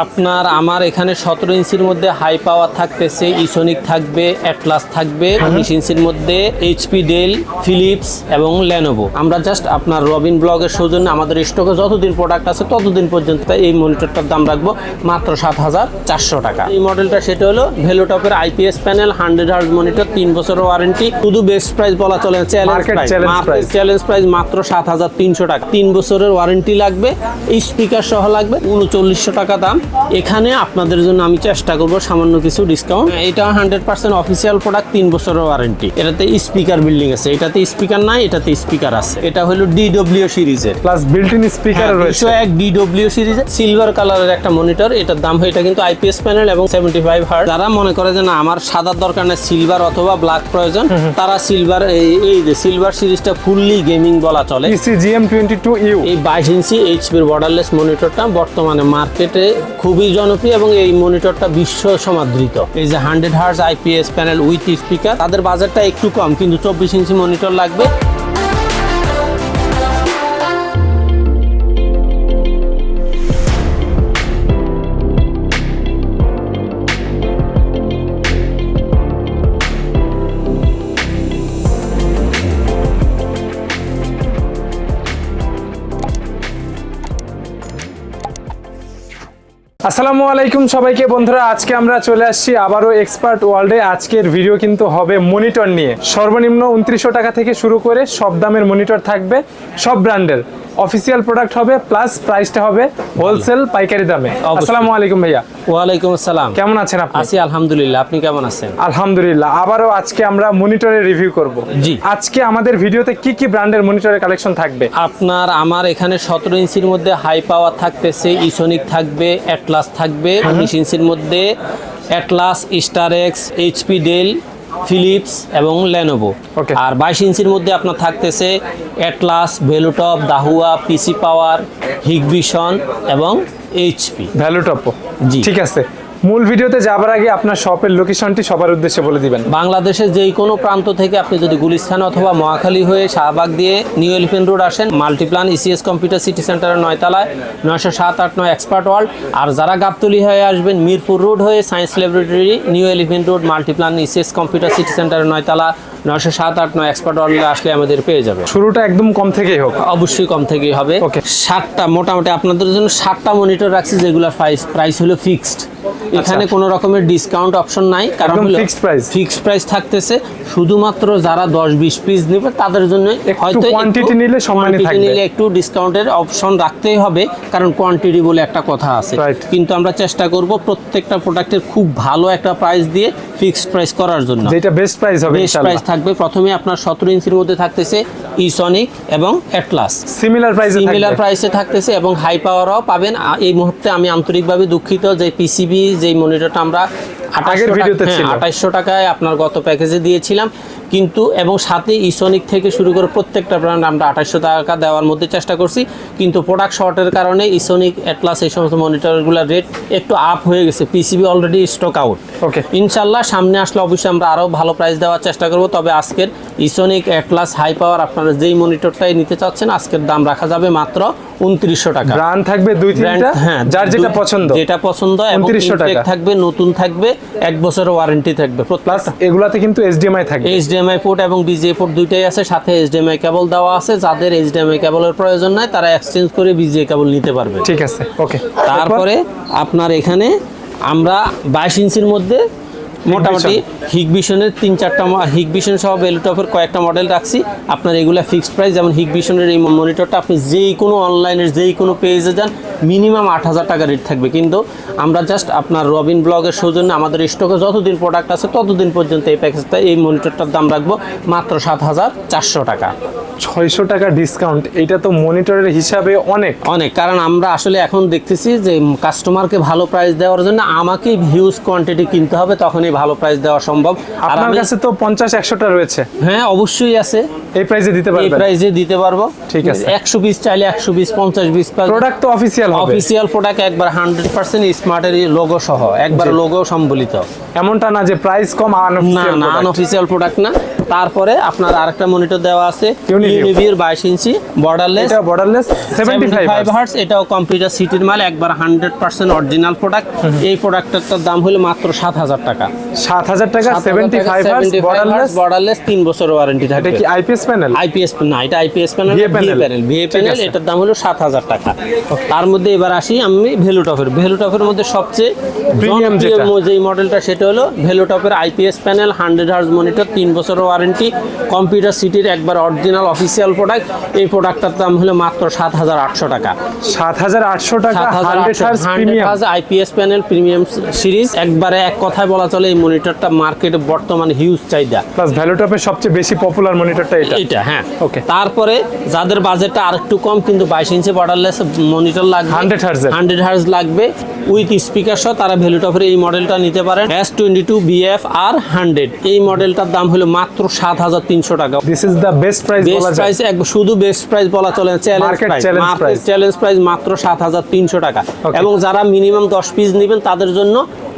আপনার আমার এখানে সতেরো ইঞ্চির মধ্যে হাই পাওয়ার থাকতেছে ইসোনিক থাকবে অ্যাটলাস থাকবে উনিশ ইঞ্চির মধ্যে এইচপি ডেল ফিলিপস এবং লেনোভো আমরা জাস্ট আপনার রবিন ব্লগের সৌজন্য আমাদের স্টকে যতদিন প্রোডাক্ট আছে ততদিন পর্যন্ত এই মনিটরটার দাম রাখব মাত্র সাত হাজার চারশো টাকা। এই মডেলটা সেটা হলো ভেলোটপের IPS panel hundred hertz monitor তিন বছরের ওয়ারেন্টি শুধু বেস্ট প্রাইস বলা চলে চ্যালেঞ্জ প্রাইস মাত্র সাত হাজার তিনশো টাকা। তিন বছরের ওয়ারেন্টি লাগবে এই স্পিকার সহ লাগবে উনচল্লিশশো টাকা দাম। এখানে আপনাদের জন্য আমি চেষ্টা করব সামান্য কিছু ডিসকাউন্ট এটা হান্ড্রেড পার্সেন্ট অফিসিয়াল প্রোডাক্ট তিন বছরের ওয়ারেন্টি এটাতে স্পিকার বিল্ডিং আছে। এটাতে স্পিকার নাই এটাতে স্পিকার আছে। এটা হলো ডিডব্লিউ সিরিজের প্লাস বিল্ট ইন স্পিকার রয়েছে। এক ডিডব্লিউ সিরিজের সিলভার কালারের একটা মনিটর এটার দাম হয় এটা কিন্তু আইপিএস প্যানেল এবং সেভেন্টি ফাইভ হার্ট যারা মনে করে যে না আমার সাদার দরকার নেই সিলভার অথবা ব্ল্যাক প্রয়োজন তারা সিলভার এই যে সিলভার সিরিজটা ফুললি গেমিং বলা চলে। EC GM twenty two U এই বাইশ ইঞ্চি এইচপির বর্ডারলেস মনিটরটা বর্তমানে মার্কেটে খুবই জনপ্রিয় এবং এই মনিটরটা বিশ্ব সমাদৃত। এই যে hundred hertz IPS panel with speaker, তাদের বাজারটা একটু কম, কিন্তু চব্বিশ ইঞ্চি মনিটর লাগবে। আসসালামু আলাইকুম সবাইকে। বন্ধুরা, আজকে আমরা চলে আসছি আবারও এক্সপার্ট ওয়ার্ল্ডে আজকের ভিডিও কিন্তু হবে মনিটর নিয়ে। সর্বনিম্ন উনত্রিশশো টাকা থেকে শুরু করে সব দামের মনিটর থাকবে, সব ব্র্যান্ডের অফিসিয়াল প্রোডাক্ট হবে প্লাস প্রাইসটা হবে হোলসেল পাইকারি দামে। আসসালামু আলাইকুম ভাইয়া। ওয়ালাইকুম আসসালাম। কেমন আছেন আপনি? আছি আলহামদুলিল্লাহ আপনি কেমন আছেন? আলহামদুলিল্লাহ আবারও আজকে আমরা মনিটরে রিভিউ করব। জি। আজকে আমাদের ভিডিওতে কি কি ব্র্যান্ডের মনিটরের কালেকশন থাকবে? আপনার আমার এখানে সতেরো ইঞ্চির মধ্যে হাই পাওয়ার থাকতেছে ইসোনিক থাকবে অ্যাটলাস থাকবে উনিশ ইঞ্চির মধ্যে Atlas Star X HP Dell Philips এবং লেনোভো. আর বাইশ ইঞ্চির মধ্যে আপনার থাকতেছে Atlas Valuetop Dahua PC Power Hikvision এবং এইচপি ভ্যালুটপ জি। ঠিক আছে মূল ভিডিওতে যাবার আগে আপনার শপের লোকেশনটি সবার উদ্দেশ্যে বলে দিবেন। বাংলাদেশের যেই কোনো প্রান্ত থেকে আপনি যদি গুলিস্থান অথবা মহাখালী হয়ে শাহবাগ দিয়ে নিউ এলিফেন্ট রোড আসেন মাল্টিপ্লান ইসিএস কম্পিউটার সিটি সেন্টারের নয়তলায় নয়শো সাত আট নয় এক্সপার্ট ওয়ার্ল্ড আর যারা গাবতলি হয়ে আসবেন মিরপুর রোড হয়ে science laboratory new elephant road Multiplan ECS computer city সেন্টারের নয়তলা নয়শো সাত আট নয় এক্সপার্ট ওয়ার্ল্ডে আসলে আমাদের পেয়ে যাবে শুরুটা একদম কম থেকেই হোক। অবশ্যই কম থেকেই হবে। ওকে সাতটা মোটামুটি আপনাদের জন্য সাতটা মনিটর রাখছি যেগুলোর প্রাইস প্রাইস হলো ফিক্সড এখানে কোনো রকমের ডিসকাউন্ট অপশন নাই কারণ fixed price। ফিক্সড প্রাইস থাকতেছে। শুধুমাত্র যারা দশ বিশ পিস নেবে তাদের জন্য হয়তো quantity নিলে সম্মানী থাকবে। নিলে একটু ডিসকাউন্টের অপশন রাখতেই হবে কারণ কোয়ান্টিটি বলে একটা কথা আছে। কিন্তু আমরা চেষ্টা করব প্রত্যেকটা প্রোডাক্টের খুব ভালো একটা প্রাইস দিয়ে ফিক্সড প্রাইস করার জন্য। যেটা বেস্ট প্রাইস হবে বেস্ট প্রাইস থাকবে। প্রথমে আপনার সতেরো ইঞ্চির মধ্যে থাকতেছে ইসনিক এবং অ্যাটলাস সিমিলার প্রাইসে সিমিলার প্রাইসে থাকতেছে এবং হাই পাওয়ারও পাবেন। এই মুহূর্তে আমি আন্তরিকভাবে দুঃখিত যে পিসিবি যেই মনিটরটা আমরা আগের ভিডিওতে ছিল। আঠাইশশো টাকায় আপনার গত প্যাকেজে দিয়েছিলাম কিন্তু এবং সাথে ইসনিক থেকে শুরু করে প্রত্যেকটা ব্র্যান্ড আমরা আঠাইশশো টাকা দেওয়ার মধ্যে চেষ্টা করছি। কিন্তু প্রোডাক্ট শর্টের কারণে ইসনিক অ্যাটলাস এই সমস্ত মনিটরগুলোর রেট একটু আপ হয়ে গেছে। PCB already stock out okay ইনশাল্লাহ সামনে আসলে অবশ্যই আমরা আরও ভালো প্রাইস দেওয়ার চেষ্টা করব। তবে আজকের ইসোনিক অ্যাটলাস হাই পাওয়ার আপনারা যেই মনিটরটাই নিতে চাচ্ছেন আজকের দাম রাখা যাবে মাত্র উনত্রিশশো টাকা। ব্র্যান্ড থাকবে দুই তিনটা? হ্যাঁ যার যেটা পছন্দ। যেটা পছন্দ এবং 2900 টাকা। থাকবে নতুন থাকবে এক বছরের ওয়ারেন্টি থাকবে। প্লাস এগুলাতে কিন্তু এইচডিএমআই থাকবে। এইচডিএমআই পোর্ট এবং বিজিএ পোর্ট দুইটাই আছে। সাথে এইচডিএমআই কেবল দেওয়া আছে। যাদের এইচডিএমআই কেবলের প্রয়োজন নাই তারা এক্সচেঞ্জ করে বিজিএ কেবল নিতে পারবে। ঠিক আছে ওকে তারপরে আপনার এখানে আমরা বাইশ ইঞ্চির মধ্যে মোটামুটি হিগভিশনের তিন চারটা হিগভিশন সহ বেলুটপের কয়েকটা মডেল রাখছি। আপনার এগুলা ফিক্সড প্রাইস যেমন হিগভিশনের এই মনিটরটা আপনি যেই কোনো অনলাইনের যেই কোনো পেজে যান মিনিমাম আট হাজার টাকা রেট থাকবে। কিন্তু আমরা জাস্ট আপনার রবিন ব্লগের সৌজন্য আমাদের স্টকে যতদিন প্রোডাক্ট আছে ততদিন পর্যন্ত এই প্যাকেজটা এই মনিটরটার দাম রাখব মাত্র সাত হাজার চারশো টাকা। ছয়শো টাকা ডিসকাউন্ট এটা তো মনিটরের হিসাবে অনেক। অনেক কারণ আমরা আসলে এখন দেখতেছি যে কাস্টমারকে ভালো প্রাইস দেওয়ার জন্য আমাকে হিউজ কোয়ান্টিটি কিনতে হবে তখনই অবশ্যই ভালো প্রাইস দেওয়া সম্ভব। আর আপনার কাছে তো পঞ্চাশ একশোটা রয়েছে। হ্যাঁ অবশ্যই আছে। এই প্রাইসে দিতে এই পারবেন। প্রাইসে দিতে পারব। ঠিক আছে। একশো পিস চাইলে একশো পিস পঞ্চাশ পিস প্রোডাক্ট তো অফিসিয়াল হবে। অফিসিয়াল প্রোডাক্ট একবার হান্ড্রেড পার্সেন্ট স্মার্টের লোগো সহ। একবার লোগো সম্বলিত। এমনটা না যে প্রাইস কম না না আনঅফিসিয়াল প্রোডাক্ট না। তারপরে আপনার আরেকটা মনিটর দেওয়া আছে। ইউনিভিউর বাইশ ইঞ্চি বর্ডারলেস এটা borderless seventy five five hertz এটাও কম্পিউটার সিটির মাল। একবার হান্ড্রেড পার্সেন্ট অরিজিনাল প্রোডাক্ট এই প্রোডাক্টটার দাম হলো মাত্র সাত হাজার টাকা। সাত হাজার টাকা সেভেন্টি ফাইভ বর্ডারলেস বর্ডারলেস তিন বছরের ওয়ারেন্টি এটা কি আইপিএস প্যানেল আইপিএস না এটা IPS panel VA panel VA panel এটার দাম হলো সাত হাজার টাকা। তার মধ্যে এবার আসি আমি ভেলুটপের ভেলুটপের মধ্যে সবচেয়ে যেটা। যেই মডেলটা সেটা হলো ভেলুটপের IPS panel hundred hertz monitor তিন বছরের ওয়ারেন্টি কম্পিউটার সিটির একবার অরিজিনাল অফিসিয়াল প্রোডাক্ট এই প্রোডাক্টটার দাম হলো মাত্র সাত হাজার আটশো টাকা। সাত হাজার আটশো টাকা hundred premium IPS panel premium series একবারে এক কথায় বলা চলে এই মনিটরটা মার্কেটে বর্তমানে হিউজ চাহিদা। প্লাস ভ্যালুটপের সবচেয়ে বেশি পপুলার মনিটরটা এটা। এটা হ্যাঁ। Okay. তারপরে যাদের বাজেটটা আরেকটু কম কিন্তু বাইশ ইঞ্চি বর্ডারলেস মনিটর লাগবে। 100 hertz এর। হান্ড্রেড হার্জ লাগবে। উইথ স্পিকার সহ তারা ভ্যালুটপের এই মডেলটা নিতে পারেন। এস টোয়েন্টি টু বিএফ আর হান্ড্রেড এই মডেলটার দাম হলো মাত্র সাত হাজার তিনশো টাকা। This is the best price best price শুধু বেস্ট প্রাইস বলা চলে চ্যালেঞ্জ প্রাইস। চ্যালেঞ্জ প্রাইস মাত্র সাত হাজার তিনশো টাকা। এবং যারা মিনিমাম দশ পিস নেবেন তাদের জন্য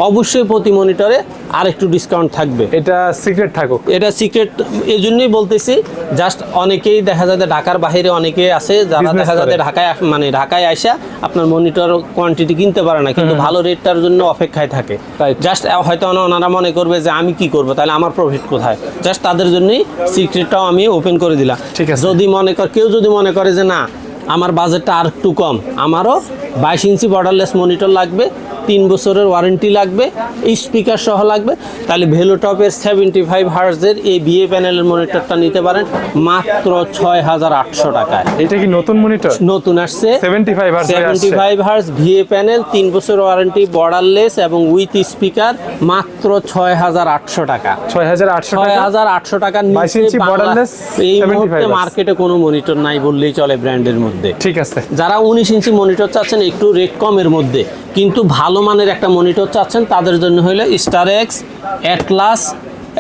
অবশ্যই প্রতি মনিটরে আর একটু ডিসকাউন্ট থাকবে। এটা সিক্রেট থাকুক। এটা সিক্রেট এই জন্যই বলতেছি জাস্ট অনেকেই দেখা যায় ঢাকার বাইরে অনেকে আছে যারা দেখা যায় ঢাকায় মানে ঢাকায় আসা আপনার মনিটর কোয়ান্টিটি কিনতে পারে না কিন্তু ভালো রেটটার জন্য অপেক্ষায় থাকে. জাস্ট হয়তো ওনা- ওনারা মনে করবে যে আমি কি করব তাহলে আমার প্রফিট কোথায়? জাস্ট তাদের জন্যই সিক্রেটটাও আমি ওপেন করে দিলাম। ঠিক আছে। যদি মনে কর কেউ যদি মনে করে যে না আমার বাজেটটা আর একটু কম আমারও বাইশ ইঞ্চি বর্ডারলেস মনিটর লাগবে তিন বছরের ওয়ারেন্টি লাগবে স্পিকার সহ লাগবে। তাহলে ভেলোটপের সেভেন্টি ফাইভ হার্সের এই বিএ প্যানেলের মনিটরটা নিতে পারেন মাত্র ছয় হাজার আটশো টাকায়। এটা কি নতুন মনিটর নতুন আসছে। 75 hertz হয়ে seventy five hertz VA panel তিন বছর ওয়ারেন্টি বর্ডারলেস এবং উইথ স্পিকার মাত্র ছয় হাজার আটশো টাকা। ছয় হাজার আটশো ছয় টাকা হাজার আটশো টাকার 22 নিচে ইঞ্চি বাংলা- borderless, এই 75 মুহূর্তে মার্কেটে কোনো মনিটর নাই বললেই চলে ব্র্যান্ডের মধ্যে। ঠিক আছে। যারা উনিশ ইঞ্চি মনিটর চাচ্ছেন একটু রেট কমের মধ্যে। কিন্তু ভালো মানের একটা মনিটর চাচ্ছেন তাদের জন্য হলো স্টার এক্স অ্যাটলাস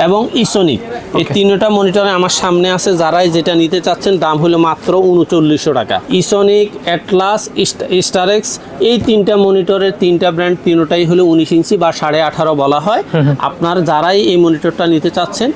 এবং ইসোনিক এই তিনটা মনিটরে আমার সামনে আছে যারাই যেটা নিতে চাচ্ছেন দাম হলো মাত্র উনচল্লিশশো টাকা। ইসোনিক অ্যাটলাস স্টার এক্স এই তিনটা মনিটরের তিনটা ব্র্যান্ড তিনটাই হলো উনিশ ইঞ্চি বা সাড়ে আঠারো বলা হয়। আপনার যারাই এই মনিটরটা নিতে চাচ্ছেন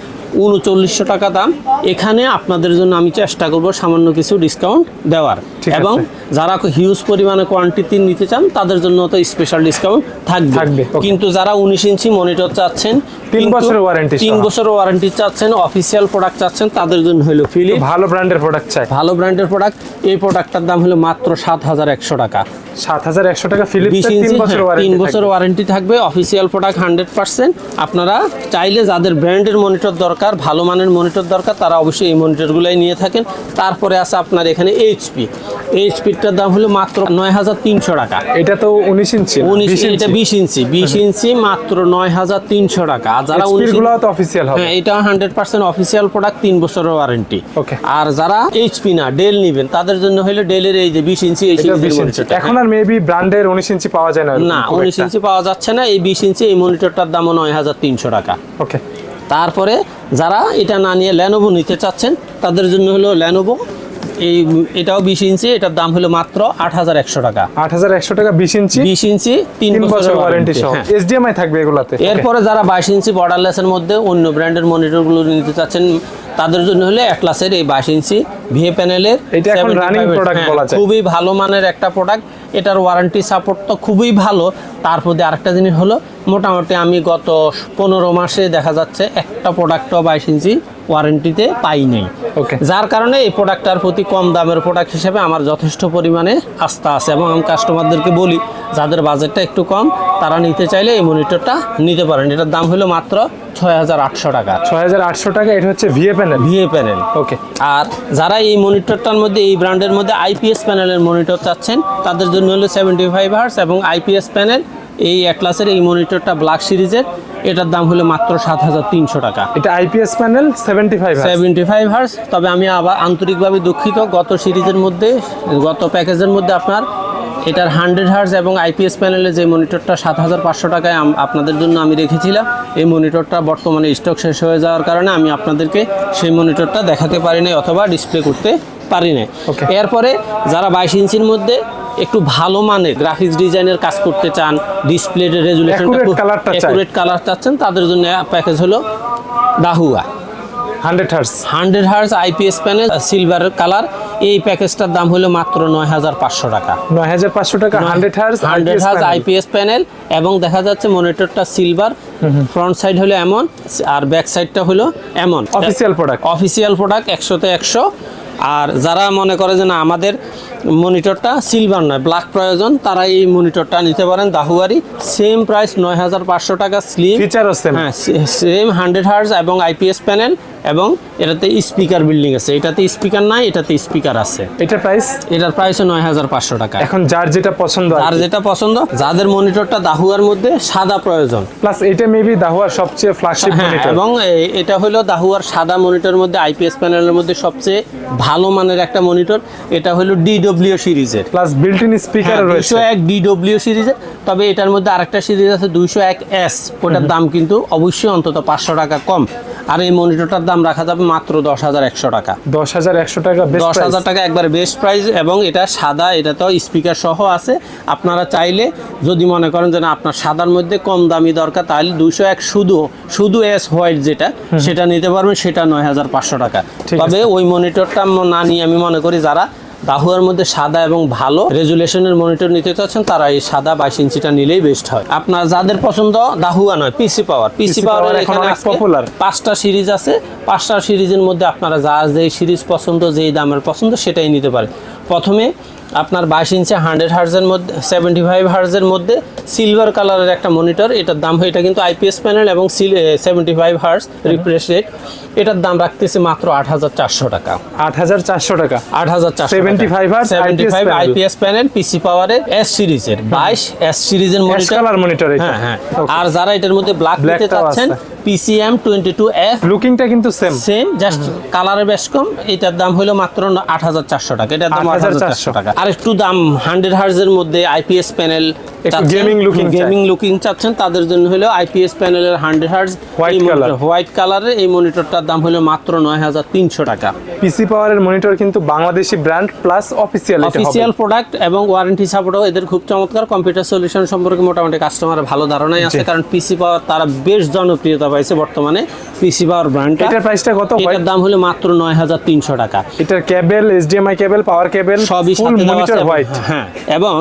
উনচল্লিশশো টাকা দাম। এখানে আপনাদের জন্য আমি চেষ্টা করব সামান্য কিছু ডিসকাউন্ট দেওয়ার। এবং যারা হিউজ পরিমাণে কোয়ান্টিটি নিতে চান তাদের জন্য তো স্পেশাল ডিসকাউন্ট থাকবে। থাকবে, কিন্তু যারা উনিশ ইঞ্চি মনিটর চাচ্ছেন তিন বছরের warranty তিন সহ। বছরের ওয়ারেন্টি চাচ্ছেন অফিসিয়াল প্রোডাক্ট চাচ্ছেন তাদের জন্য হলো ফিলি ভালো ব্র্যান্ডের প্রোডাক্ট চাই। ভালো ব্র্যান্ডের প্রোডাক্ট এই প্রোডাক্টটার দাম হলো মাত্র সাত হাজার একশো টাকা। সাত হাজার একশো টাকা ফিলিপস বিশ তিন ইঞ্চি বছর হ্যাঁ, তিন ওয়ারেন্টি বছর ওয়ারেন্টি থাকবে অফিসিয়াল প্রোডাক্ট হান্ড্রেড পার্সেন্ট আপনারা চাইলে যাদের ব্র্যান্ডের মনিটর দরকার ভালো মানের মনিটর দরকার তারা অবশ্যই এই মনিটরগুলোই নিয়ে থাকেন। তারপরে আছে আপনার এখানে এইচপি এইচপিটার দাম হলো মাত্র নয় হাজার তিনশো টাকা। এটা তো উনিশ ইঞ্চি উনিশ এটা বিশ ইঞ্চি। বিশ ইঞ্চি মাত্র নয় হাজার তিনশো টাকা। আর যারা উনিশ তো অফিসিয়াল হবে। হ্যাঁ এটা হান্ড্রেড পার্সেন্ট অফিসিয়াল প্রোডাক্ট তিন বছরের ওয়ারেন্টি ওকে আর যারা এইচপি না ডেল নিবেন তাদের জন্য হলো ডেলের এই যে বিশ ইঞ্চি এখন আর মেবি ব্র্যান্ডের উনিশ ইঞ্চি পাওয়া যায় না না উনিশ ইঞ্চি পাওয়া যাচ্ছে না এই বিশ ইঞ্চি এই মনিটরটার দামও নয় হাজার তিনশো টাকা। ওকে তারপরে যারা এটা না নিয়ে ল্যানোভো নিতে চাচ্ছেন তাদের জন্য হলো ল্যানোভো এই এটাও বিশ ইঞ্চি এটার দাম হলো মাত্র আট হাজার একশো টাকা। আট হাজার একশো টাকা বিশ ইঞ্চি বিশ ইঞ্চি তিন বছর ওয়ারেন্টি সহ। হ্যাঁ। এইচডিএমআই থাকবে এগুলাতে। এরপরে যারা বাইশ ইঞ্চি বর্ডারলেসের মধ্যে অন্য ব্র্যান্ডের মনিটরগুলো নিতে চাচ্ছেন তাদের জন্য হলে অ্যাটলাসের এই বাইশ ইঞ্চি ভিএ প্যানেলের এটা এখন running product বলা যায়। হ্যাঁ, খুবই ভালো মানের একটা প্রোডাক্ট এটার ওয়ারেন্টি সাপোর্ট তো খুবই ভালো। তার মধ্যে আরেকটা জিনিস হলো, মোটামুটি আমি গত পনেরো মাসে দেখা যাচ্ছে একটা প্রোডাক্টও বাইশ ইঞ্চি ওয়ারেন্টিতে পাই নাই। ওকে যার কারণে এই প্রোডাক্টটার প্রতি কম দামের প্রোডাক্ট হিসেবে আমার যথেষ্ট পরিমাণে আস্থা আছে এবং আমি কাস্টমারদেরকে বলি যাদের বাজেটটা একটু কম তারা নিতে চাইলে এই মনিটরটা নিতে পারেন। এটার দাম হলো মাত্র ছয় হাজার আটশো টাকা। ছয় হাজার আটশো টাকা এটা হচ্ছে VA panel VA panel okay আর যারা এই মনিটরটার মধ্যে এই ব্র্যান্ডের মধ্যে আইপিএস প্যানেলের মনিটর চাচ্ছেন তাদের জন্য হলো সেভেন্টি ফাইভ হার্স এবং আইপিএস প্যানেল এই অ্যাটলাসের এই মনিটরটা ব্ল্যাক সিরিজের এটার দাম হলো মাত্র সাত হাজার তিনশো টাকা। এটা IPS panel seventy five seventy five hertz তবে আমি আবার আন্তরিকভাবে দুঃখিত গত সিরিজের মধ্যে গত প্যাকেজের মধ্যে আপনার এটার হান্ড্রেড হার্স এবং আইপিএস প্যানেলে যে মনিটরটা সাত হাজার পাঁচশো টাকায় আপনাদের জন্য আমি রেখেছিলাম এই মনিটরটা বর্তমানে স্টক শেষ হয়ে যাওয়ার কারণে আমি আপনাদেরকে সেই মনিটরটা দেখাতে পারি নাই অথবা ডিসপ্লে করতে পারি নাই। এরপরে যারা বাইশ ইঞ্চির মধ্যে একটু ভালো মানের গ্রাফিক্স ডিজাইনের কাজ করতে চান ডিসপ্লে রেজুলেশনটা colourটা অ্যাকুরেট কালার চাচ্ছেন তাদের জন্য প্যাকেজ হলো Dahua hundred hertz. Hundred hertz IPS panel silver colour এই প্যাকেজটার দাম হলো মাত্র নয় হাজার পাঁচশো টাকা। নয় হাজার পাঁচশো টাকা hundred hertz hundred hertz IPS panel এবং দেখা যাচ্ছে মনিটরটা সিলভার ফ্রন্ট সাইড হলো এমন আর ব্যাক সাইডটা হলো এমন। অফিসিয়াল প্রোডাক্ট অফিসিয়াল প্রোডাক্ট একশোতে একশো। আর যারা মনে করে যে না আমাদের মনিটরটা সিলভার নয় ব্ল্যাক প্রয়োজন তারা এই মনিটরটা নিতে পারেন দাহুয়ারি। সেম প্রাইস নয় হাজার পাঁচশো টাকা স্লিম ফিচারও সেম হ্যাঁ সেম হান্ড্রেড হার্স এবং আইপিএস প্যানেল এবং এটাতে স্পিকার বিল্ডিং আছে। এটাতে স্পিকার নাই এটাতে স্পিকার আছে। এটার প্রাইস এটার প্রাইস নয় হাজার পাঁচশো টাকা। এখন যার যেটা পছন্দ আর যেটা পছন্দ যাদের মনিটরটা দাহুয়ার মধ্যে সাদা প্রয়োজন। প্লাস এটা মেবি দাহুয়ার সবচেয়ে ফ্ল্যাগশিপ মনিটর এবং এটা হলো দাহুয়ার সাদা মনিটরের মধ্যে আইপিএস প্যানেলের মধ্যে সবচেয়ে ভালো মানের একটা মনিটর। এটা হলো ডিডব্লিউ সিরিজের। প্লাস বিল্ট ইন স্পিকার রয়েছে। দুইশো এক ডিডব্লিউ সিরিজের তবে এটার মধ্যে আরেকটা সিরিজ আছে দুইশো এক এস ওটার দাম কিন্তু অবশ্যই অন্তত পাঁচশো টাকা কম। আর এই মনিটরটার দাম রাখা যাবে মাত্র দশ হাজার একশো টাকা। দশ হাজার একশো টাকা বেস্ট দশ হাজার টাকা একবারে বেস্ট প্রাইস এবং এটা সাদা এটা তো স্পিকার সহ আছে। আপনারা চাইলে যদি মনে করেন যে না আপনার সাদার মধ্যে কম দামি দরকার তাহলে দুশো এক শুধু শুধু এস হোয়াইট যেটা সেটা নিতে পারবেন সেটা নয় হাজার পাঁচশো টাকা। তবে ওই মনিটরটা না নিয়ে আমি মনে করি যারা দাহুয়ার মধ্যে সাদা এবং ভালো রেজুলেশনের মনিটর নিতে চাচ্ছেন তারা এই সাদা বাইশ ইঞ্চিটা নিলেই বেস্ট হয়। আপনার যাদের পছন্দ দাহুয়া নয় পিসি পাওয়ার পিসি পাওয়ার এখানে পপুলার পাঁচটা সিরিজ আছে। পাঁচটা সিরিজের মধ্যে আপনারা যা যেই সিরিজ পছন্দ যেই দামের পছন্দ সেটাই নিতে পারেন। প্রথমে আপনার বাইশ ইঞ্চি হান্ড্রেড হার্জের মধ্যে সেভেন্টি ফাইভ হার্জের মধ্যে সিলভার কালারের একটা মনিটর এটার দাম এটা কিন্তু আইপিএস প্যানেল এবং seventy five hertz refresh rate এটার দাম রাখতেছে মাত্র আট হাজার চারশো টাকা। আট হাজার চারশো টাকা। আট হাজার 75 hertz seventy five IPS panel PC পাওয়ারের এস সিরিজের বাইশ এস সিরিজের মনিটর মনিটর হ্যাঁ হ্যাঁ। আর যারা এটার মধ্যে ব্ল্যাক নিতে চাচ্ছেন। পিসিএম টোয়েন্টি টু এফ লুকিংটা কিন্তু সেম সেম জাস্ট কালারের বেশ কম। এটার দাম হলো মাত্র আট হাজার চারশো টাকা। এটার দাম আট হাজার 8,400 চারশো টাকা। আর একটু দাম হান্ড্রেড হার্জের মধ্যে আইপিএস প্যানেল looking চায়। গেমিং লুকিং চাচ্ছেন। তাদের জন্য হলো আইপিএস প্যানেলের hundred hertz White color। White কালারের এই মনিটরটার দাম হলো মাত্র নয় হাজার তিনশো টাকা। পিসি পাওয়ারের মনিটর কিন্তু Bangladeshi brand plus official official product এবং ওয়ারেন্টি সাপোর্টও এদের খুব চমৎকার। কম্পিউটার সলিউশন সম্পর্কে মোটামুটি কাস্টমারের ভালো ধারণাই আছে। কারণ পিসি পাওয়ার তারা বেশ জনপ্রিয়তা পাইছে বর্তমানে পিসি পাওয়ার ব্র্যান্ডটা এটার প্রাইসটা কত? এটার দাম হলো মাত্র নয় হাজার তিনশো টাকা। এটার কেবল এইচডিএমআই কেবল পাওয়ার কেবল সবই সাথে মনিটর হোয়াইট হ্যাঁ। এবং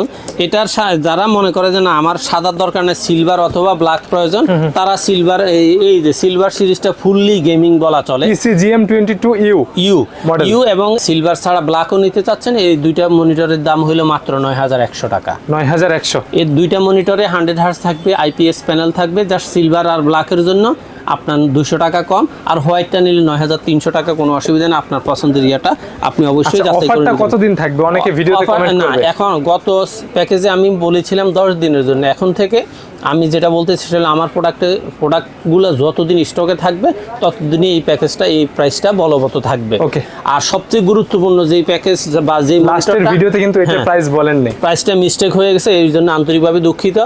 এটার যারা মনে করে যে না আমার সাদার দরকার নেই সিলভার অথবা ব্ল্যাক প্রয়োজন তারা সিলভার এই এই যে সিলভার সিরিজটা ফুললি গেমিং বলা চলে। PC GM twenty two U U. U এবং সিলভার ছাড়া ব্ল্যাকও নিতে চাচ্ছেন। এই দুইটা মনিটরের দাম হলো মাত্র নয় হাজার একশো টাকা। নয় হাজার একশো। এই দুইটা মনিটরে হান্ড্রেড হার্স থাকবে আইপিএস প্যানেল থাকবে জাস্ট সিলভার আর ব্ল্যাকের জন্য। আপনার দুশো টাকা কম আর হোয়াইটটা নিলে নয় হাজার তিনশো টাকা কোনো অসুবিধা নেই। আপনার পছন্দের ইয়েটা আপনি অবশ্যই যাচাই করে। কতদিন থাকবে? অনেকে ভিডিওতে কমেন্ট না করবে। এখন গত প্যাকেজে আমি বলেছিলাম দশ দিনের জন্য। এখন থেকে আমি যেটা বলতেছি সেটা হলো আমার প্রোডাক্টে প্রোডাক্টগুলো যতদিন স্টকে থাকবে ততদিনই এই প্যাকেজটা এই প্রাইসটা বলবৎ থাকবে। ওকে আর সবচেয়ে গুরুত্বপূর্ণ যেই প্যাকেজ বা যে লাস্টের ভিডিওতে কিন্তু এটার প্রাইস বলেননি। প্রাইসটা মিস্টেক হয়ে গেছে এই জন্য আন্তরিকভাবে দুঃখিত।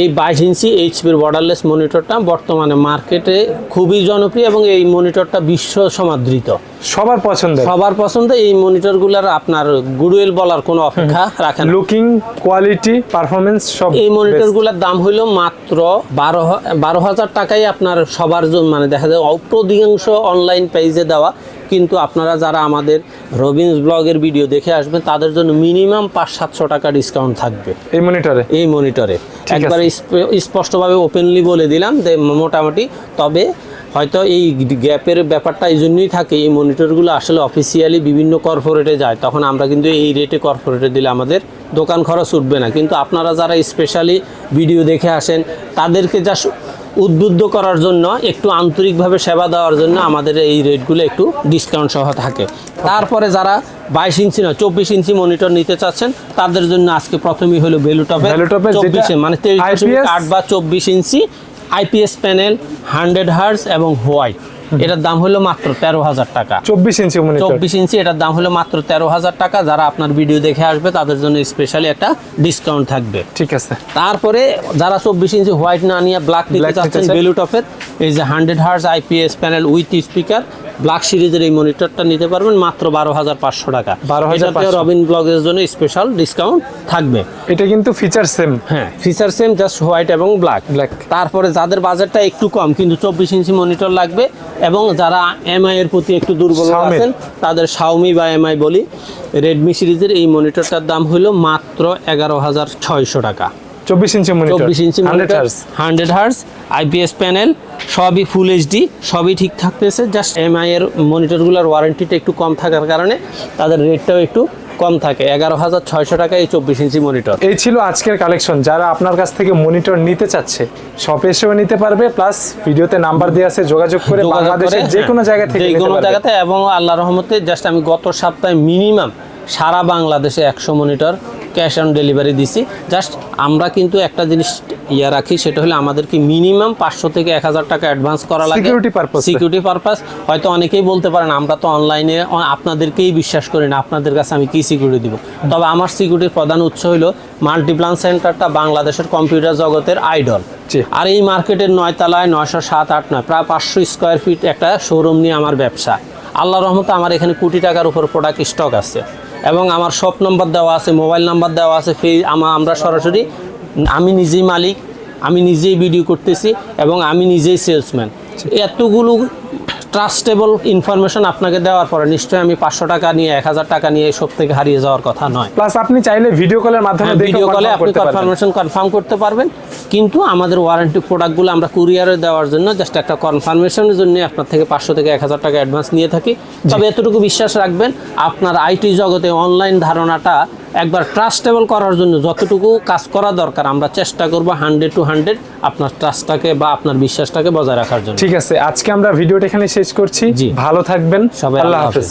এই বাইশ ইঞ্চি এইচপির বর্ডারলেস মনিটরটা বর্তমানে মার্কেটে খুবই জনপ্রিয় এবং এই মনিটরটা বিশ্ব সমাদৃত। সবার পছন্দ সবার পছন্দ এই মনিটরগুলোর আপনার গুডউইল বলার কোনো অপেক্ষা রাখে না। লুকিং কোয়ালিটি পারফরমেন্স সব এই। মনিটরগুলোর দাম হইল মাত্র বারো বারো হাজার টাকাই আপনার সবার জন্য মানে দেখা যায় অপ্রধিকাংশ অনলাইন পেজে দেওয়া। কিন্তু আপনারা যারা আমাদের রবিন্স ব্লগের ভিডিও দেখে আসবেন তাদের জন্য মিনিমাম পাঁচ সাতশো টাকা ডিসকাউন্ট থাকবে। এই মনিটরে এই মনিটরে। একবার স্পষ্টভাবে ওপেনলি বলে দিলাম যে মোটামুটি। তবে হয়তো এই গ্যাপের ব্যাপারটা এই জন্যই থাকে এই মনিটরগুলো আসলে অফিসিয়ালি বিভিন্ন কর্পোরেটে যায়। তখন আমরা কিন্তু এই রেটে কর্পোরেটে দিলে আমাদের দোকান খরচ উঠবে না। কিন্তু আপনারা যারা স্পেশালি ভিডিও দেখে আসেন তাদেরকে যা উদ্বুদ্ধ করার জন্য একটু আন্তরিকভাবে সেবা দেওয়ার জন্য আমাদের এই রেটগুলো একটু ডিসকাউন্ট সহ থাকে। তারপরে যারা বাইশ ইঞ্চি না চব্বিশ ইঞ্চি মনিটর নিতে চাচ্ছেন। তাদের জন্য আজকে প্রথমেই হলো যেটা চব্বিশে মানে তেইশ দশমিক আট বা চব্বিশ ইঞ্চি আইপিএস প্যানেল হান্ড্রেড হার্স এবং হোয়াইট এটার দাম হলো মাত্র তেরো হাজার টাকা। চব্বিশ ইঞ্চি চব্বিশ ইঞ্চি এটার দাম হলো মাত্র তেরো হাজার টাকা। যারা আপনার ভিডিও দেখে আসবে তাদের জন্য স্পেশালি একটা ডিসকাউন্ট থাকবে। ঠিক আছে। তারপরে যারা চব্বিশ ইঞ্চি হোয়াইট না নিয়ে ব্ল্যাক নিতে চাচ্ছেন। বেলুটফের এই যে hundred hertz IPS panel with speaker black সিরিজের এই মনিটরটা নিতে পারবেন মাত্র বারো হাজার পাঁচশো টাকা। 12,500 এটাতেও রবিন ব্লগের জন্য স্পেশাল ডিসকাউন্ট থাকবে। এটা কিন্তু ফিচার সেম হ্যাঁ ফিচার সেম জাস্ট হোয়াইট এবং ব্ল্যাক ব্ল্যাক তারপরে যাদের বাজেটটা একটু কম কিন্তু চব্বিশ ইঞ্চি মনিটর লাগবে এবং যারা এমআই এর প্রতি একটু দুর্বল। আছেন তাদের শাওমি বা এমআই বলি রেডমি সিরিজের এই মনিটরটার দাম হলো মাত্র এগারো হাজার ছয়শো টাকা। চব্বিশ ইঞ্চি মনিটর চব্বিশ ইঞ্চি monitor hundred hertz IPS panel সবই ফুল এইচডি সবই ঠিক থাকতেছে। জাস্ট এমআই এর মনিটরগুলোর ওয়ারেন্টিটা একটু কম থাকার কারণে তাদের রেটটাও একটু কম থাকে। এগারো হাজার ছয়শো টাকা এই চব্বিশ ইঞ্চি মনিটর এই ছিল আজকের কালেকশন যারা আপনার কাছ থেকে মনিটর নিতে চাচ্ছে শপে এসেও নিতে পারবে প্লাস ভিডিওতে নাম্বার দেওয়া আছে যোগাযোগ করে যোগাযোগ বাংলাদেশের যে হ্যাঁ, কোনো জায়গা থেকে যে কোনো জায়গাতে এবং আল্লাহ রহমতে জাস্ট আমি গত সপ্তাহে মিনিমাম সারা বাংলাদেশে একশো মনিটর ক্যাশ অন ডেলিভারি দিছি। জাস্ট আমরা কিন্তু একটা জিনিস ইয়ে রাখি সেটা হলো আমাদেরকে মিনিমাম পাঁচশো থেকে এক হাজার টাকা অ্যাডভান্স করা লাগে। Purpose এ। সিকিউরিটি পারপাস হয়তো অনেকেই বলতে পারেন আমরা তো অনলাইনে আপনাদেরকেই বিশ্বাস করি না আপনাদের কাছে আমি কি সিকিউরিটি দিব? তবে আমার সিকিউরিটির প্রধান উৎস হলো মাল্টিপ্লান সেন্টারটা বাংলাদেশের কম্পিউটার জগতের আইডল। আর এই মার্কেটের নয় তলায় নয়শো সাত আট নয় প্রায় পাঁচশো স্কোয়ার ফিট একটা শোরুম নিয়ে আমার ব্যবসা। আল্লাহ রহমতে আমার এখানে কোটি টাকার উপর প্রোডাক্ট স্টক আছে। এবং আমার শপ নাম্বার দেওয়া আছে, মোবাইল নাম্বার দেওয়া আছে, ফে আমা আমরা সরাসরি, আমি নিজেই মালিক, আমি নিজেই ভিডিও করতেছি এবং আমি নিজেই সেলসম্যান এতগুলো ট্রাস্টেবল ইনফরমেশন আপনাকে দেওয়ার পরে নিশ্চয়ই আমি পাঁচশো টাকা নিয়ে এক হাজার টাকা নিয়ে সব থেকে হারিয়ে যাওয়ার কথা নয়। প্লাস আপনি চাইলে ভিডিও কলের মাধ্যমে ভিডিও কলে আপনি কনফার্মেশন কনফার্ম করতে পারবেন। কিন্তু আমাদের ওয়ারেন্টি প্রোডাক্টগুলো আমরা কুরিয়ারে দেওয়ার জন্য জাস্ট একটা কনফার্মেশনের জন্য আপনার থেকে পাঁচশো থেকে এক হাজার টাকা অ্যাডভান্স নিয়ে থাকি। তবে এতটুকু বিশ্বাস রাখবেন আপনার আইটি জগতে অনলাইন ধারণাটা একবার ট্রাস্টেবল করার জন্য যতটুকু কাজ করা দরকার আমরা চেষ্টা করব হান্ড্রেড টু হান্ড্রেড আপনার ট্রাস্টটাকে বা আপনার বিশ্বাসটাকে বজায় রাখার জন্য। ঠিক আছে আজকে আমরা ভিডিওটা এখানে শেষ করছি। ভালো থাকবেন। সবাই আল্লাহ হাফেজ।